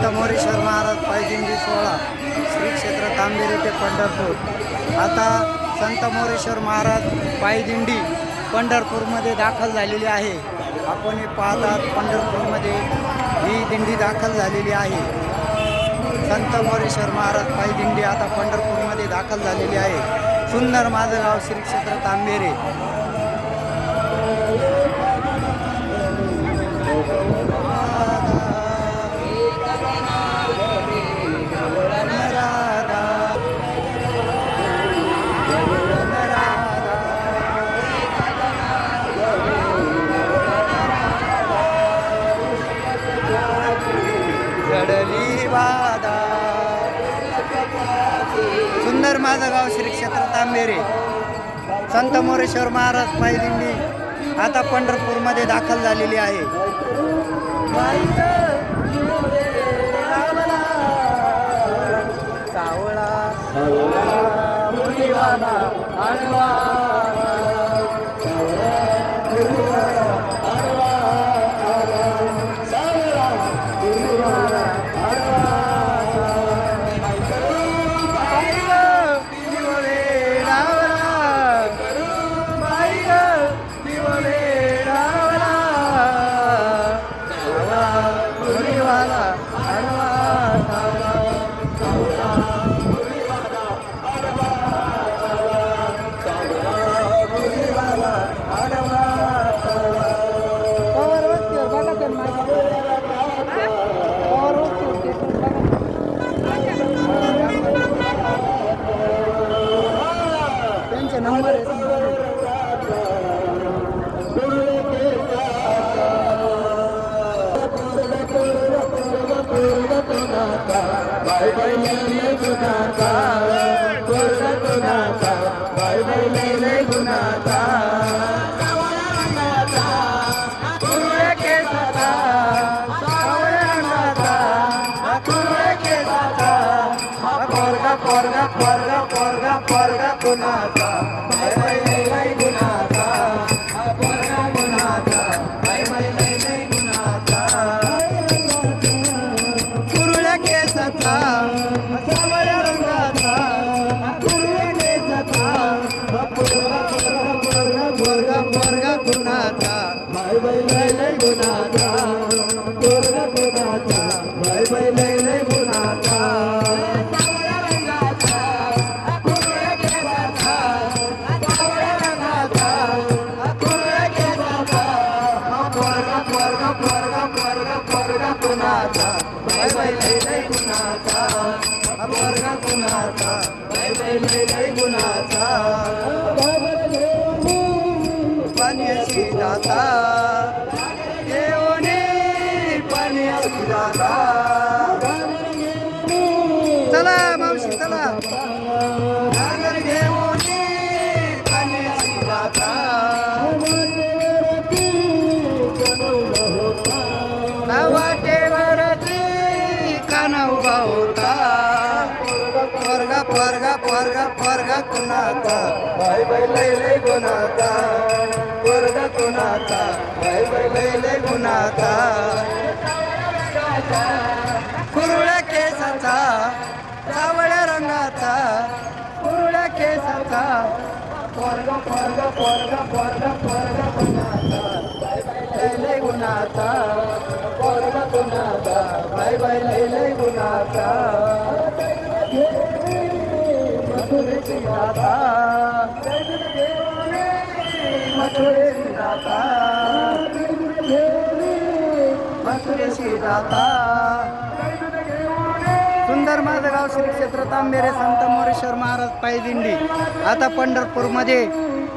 संत मोरेश्वर महाराज पायदिंडी सोहळा श्री क्षेत्र तांबेरी ते पंढरपूर. आता संत मोरेश्वर महाराज पायदिंडी पंढरपूरमध्ये दाखल झालेली आहे. आपण हे पाहतात पंढरपूरमध्ये ही दिंडी दाखल झालेली आहे. संत मोरेश्वर महाराज पायदिंडी आता पंढरपूरमध्ये दाखल झालेली आहे. सुंदर माझं गाव श्री क्षेत्र तांबेरे. सुंदर माझं गाव श्री क्षेत्र तांबेरे. संत मोरेश्वर महाराज पायदिंडी आता पंढरपूरमध्ये दाखल झालेली आहे. सावळा पोरगा पाण्याची दाता देवने पाण्याची दाता चला मावशी चला। नागर घेऊन पाण्याची दाता वाटेवरती काना उभा होता। पोरगा पोरगा पोरगा पोरगा कुणाचा? बाय बाय लय लय गुणाचा। पोरगा कुणाचा बाय गुणाचा. कुरुळ्या केसाचा सावळ्या रंगाचा. कुरुळ्या केसाचा. पोरगा पोरगा पोरगा पोरगा पोरगा कुणाचा बाय बाय लय गुणाचा. पोरगा कुणाचा बाय बाय लय लय गुणाचा. मथुरेची दाता सुंदर माझं गाव श्री क्षेत्र तांबेरे संत मोरेश्वर महाराज पायदिंडी आता पंढरपूरमध्ये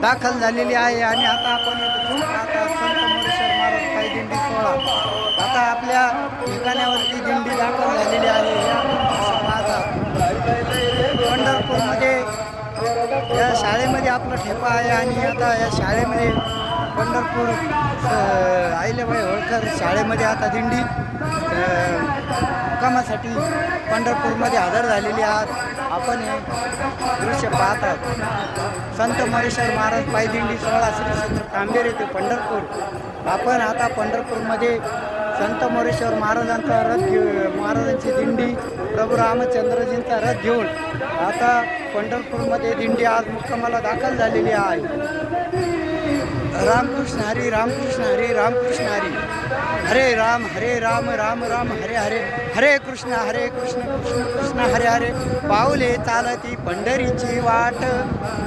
दाखल झालेली आहे आणि आता आपण आता संत मोरेश्वर महाराज पायदिंडी सोहळा. आता आपल्या ठिकाण्यावरती दिंडी दाखल झालेली आहे. या शाळेमध्ये आपला ठेपा आहे आणि आता या शाळेमध्ये पंढरपूर आईलेबाई होळकर शाळेमध्ये आता दिंडी मुक्कामासाठी पंढरपूरमध्ये हजर झालेली आहात. आपण हे दृश्य पाहतात संत मरेश्वर महाराज पायदिंडी सोळा श्री क्षेत्र तांबेर येथे पंढरपूर. आपण आता पंढरपूरमध्ये संत मोरेश्वर महाराजांचा रथ घेऊ महाराजांची दिंडी प्रभू रामचंद्रजींचा रथ घेऊन आता पंढरपूरमध्ये दिंडी आज मुक्कामाला दाखल झालेली आहे. रामकृष्ण हरी रामकृष्ण हरी रामकृष्ण हरी। हरे राम हरे राम राम राम हरे हरे। हरे कृष्ण हरे कृष्ण कृष्ण कृष्ण हरे हरे। पाऊले चालती पंढरीची वाट।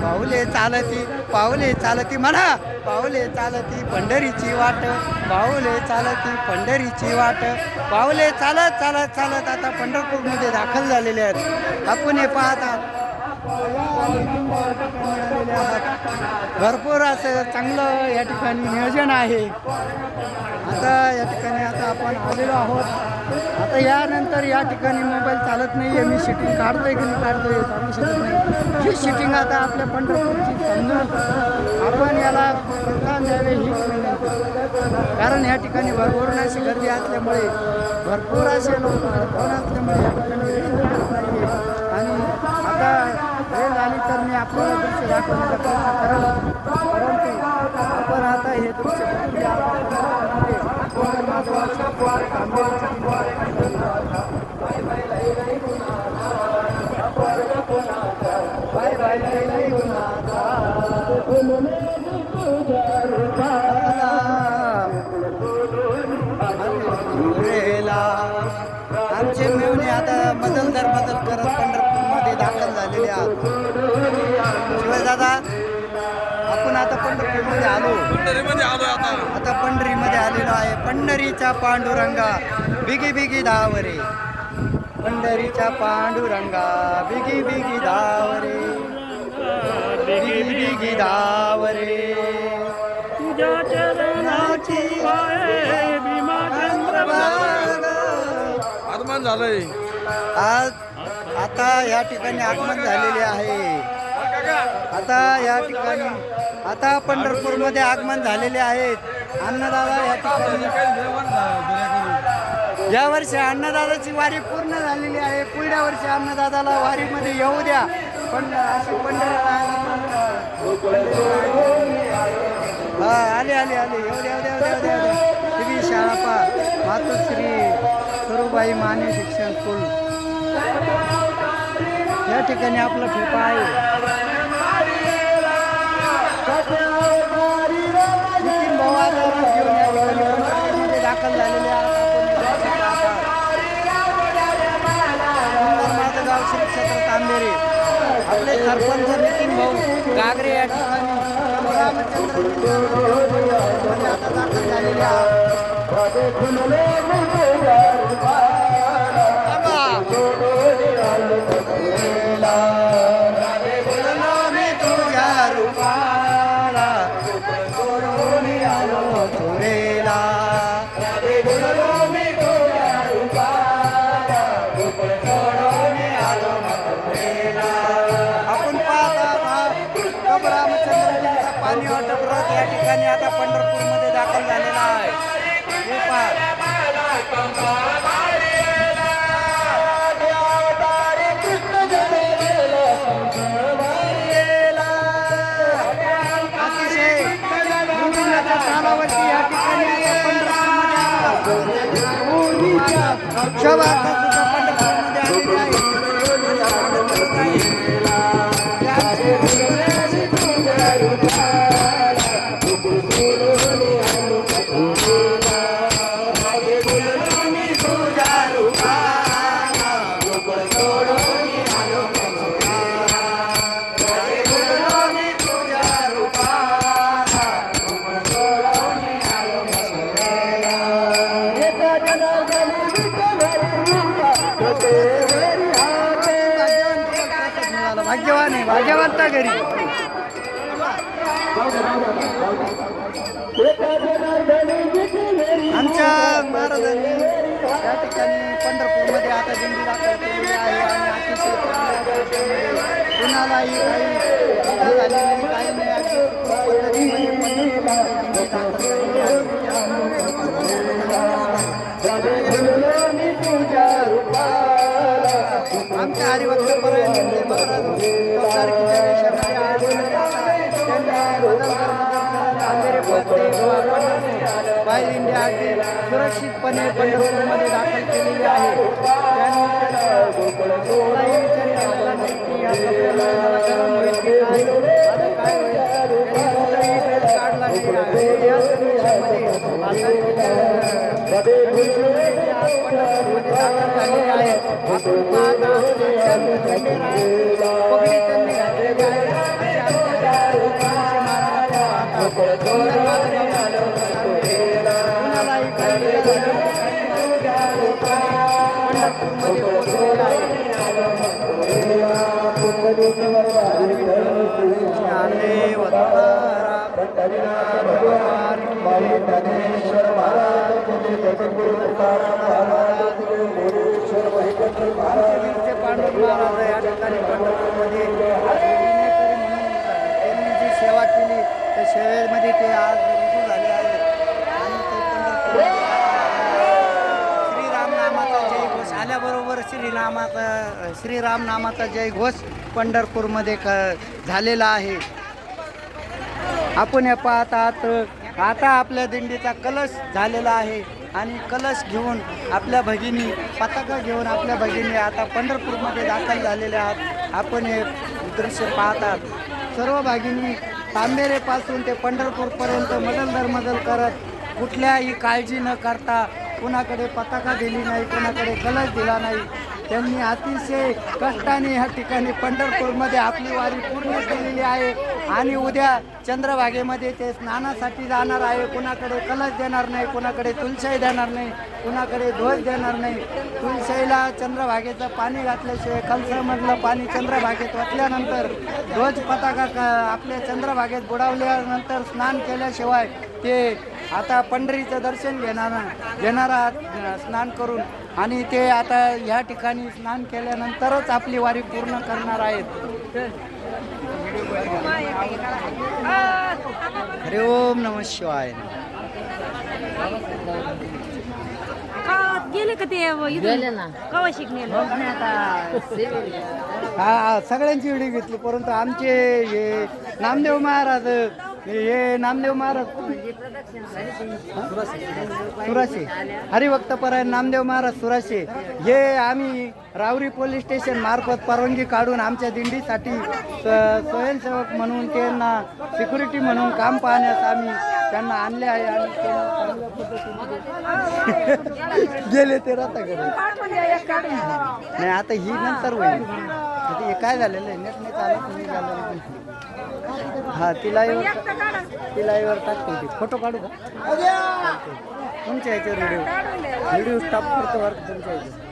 पाऊले चालती पाऊले चालती म्हणा पाऊले चालती पंढरीची वाट। पाऊले चालती पंढरीची वाट। पाऊले चालत चालत चालत आता पंढरपूरमध्ये दाखल झालेले आहेत. आपण हे पाहतात भरपूर असं चांगलं या ठिकाणी नियोजन आहे. आता या ठिकाणी आता आपण आलेलो आहोत. आता यानंतर या ठिकाणी मोबाईल चालत नाही आहे मी शिटिंग काढतोय की नाही काढतोय सांगू शकत नाही. ही शिटिंग आता आपल्या पंढरपूरची समजून आपण याला प्रोत्साहन द्यावे ही कारण या ठिकाणी भरपूर अशी गर्दी असल्यामुळे भरपूर असे लोक भरपूर असल्यामुळे या ठिकाणी मी आपल्याला दृश्य दाखवण्याचा प्रयत्न करेल परंतु आपण आता हे दृश्य आमचे मेवणे आता बदल दर बदल करत पंढरपूरमध्ये दाखल झालेले आहात. शिवाय दादा आपण आता पंढरपूरमध्ये आलो. पंढरीमध्ये आलोय आता. आता पंढरीमध्ये आलेलो आहे. पंढरीच्या पांडुरंगा बिगी बिगी धावरे. पंढरीच्या पांडुरंगा बिगी बिगी धावरे. बिगी बिगी धावरे. तुझ्या चरणाची वाहे भीमा आगमन झालंय. आज आता या ठिकाणी आगमन झालेले आहे. आता या ठिकाणी आता पंढरपूरमध्ये आगमन झालेले आहेत अन्नदादा या ठिकाणी या वर्षी अन्नदादाची वारी पूर्ण झालेली आहे. पुढल्या वर्षी अन्नदादाला वारीमध्ये येऊ द्या. पण अशी पंढर हा आले आले आले. येऊ द्या द्या द्या द्या. श्री शाळापा मातोश्री सरुबाई माने शिक्षण स्कूल या ठिकाणी आपला ठेपा आहे. नितीन दाखल झालेले माझं गाव श्री क्षेत्र तांबेरे. आपले सरपंच नितीन भाऊ गागरे या ठिकाणी रामचंद्र दाखल झालेले तुरेला आपण पाहता रामचंद्रजींचा पाणी वाटप रथ या ठिकाणी आता पंढरपूरमध्ये दाखल झालेला आहे. आता आमच्या महाराजांनी या ठिकाणी पंढरपूरमध्ये आता दिंडी दाखल केलेली आहे आणि अतिशय कुणालाही काही झालेली काही नाही अशी पद्धतीमध्ये पंढरपूरमध्ये दाखल झालेली आहे. आमच्या हरिभक्त परायणाचे महाराज सारखीच्या कांदेरे आलेले आहेत. त्यांनी बदल पोहोचते पाय दिंडी अगदी सुरक्षितपणे पंढरपूरमध्ये दाखल केलेली आहे त्यांनी पांडुरंग महाराज या ठिकाणी पंढरपूरमध्ये सेवा केली. त्या सेवेमध्ये ते आज रुजू झाले आहे. आणि ते पंढरपूर श्रीराम नामाचा जय घोष आल्याबरोबर श्रीरामाचा श्रीराम नामाचा जय घोष पंढरपूरमध्ये क झालेला आहे. आपण हे पाहत आहात आता आपल्या दिंडीचा कलश झालेला आहे. आणि कलश घेऊन आपल्या भगिनी पताका घेऊन आपल्या भगिनी आता पंढरपूरमध्ये दाखल झालेल्या आहात. आपण हे दृश्य पाहतात. सर्व भगिनी तांबेरेपासून ते पंढरपूरपर्यंत मदल दरमदल करत कुठल्याही काळजी न करता कुणाकडे पताका दिली नाही कुणाकडे कलश दिला नाही. त्यांनी अतिशय कष्टाने ह्या ठिकाणी पंढरपूरमध्ये आपली वारी पूर्ण केलेली आहे. आणि उद्या चंद्रभागेमध्ये ते स्नानासाठी जाणार आहे. कुणाकडे कलश देणार नाही कुणाकडे तुलशाई देणार नाही कुणाकडे ध्वज देणार नाही. तुलशाईला चंद्रभागेचं पाणी घातल्याशिवाय कलशामधलं पाणी चंद्रभागेत ओतल्यानंतर ध्वज पताका आपल्या चंद्रभागेत बुडावल्यानंतर स्नान केल्याशिवाय ते आता पंढरीचं दर्शन घेणार घेणार आहात स्नान करून. आणि ते आता ह्या ठिकाणी स्नान केल्यानंतरच आपली वारी पूर्ण करणार आहेत. हरि ओम नम शिवाय का गेले का ते कवा शिकणे हा हा, सगळ्यांची व्हिडिओ घेतली परंतु आमचे हे नामदेव महाराज हे नामदेव महाराज. सुराशे. हरिभक्तपरायण नामदेव महाराज सुराशे. हे आम्ही रावरी पोलीस स्टेशन मार्फत परवानगी काढून आमच्या दिंडीसाठी स्वयंसेवक म्हणून त्यांना सिक्युरिटी म्हणून काम पाहण्यास आम्ही त्यांना आणले आहे आणि गेले ते राहता नाही आता ही नंतर होईल. हे काय झालेलं आहे? नेट नाही चालत नाही हा तिलाईवर तिलाईवर टाकतो ती फोटो काढू का तुमच्या ह्याच्यावर व्हिडिओ व्हिडिओ स्टॉप करतो बरं का तुमच्या ह्याच्यावर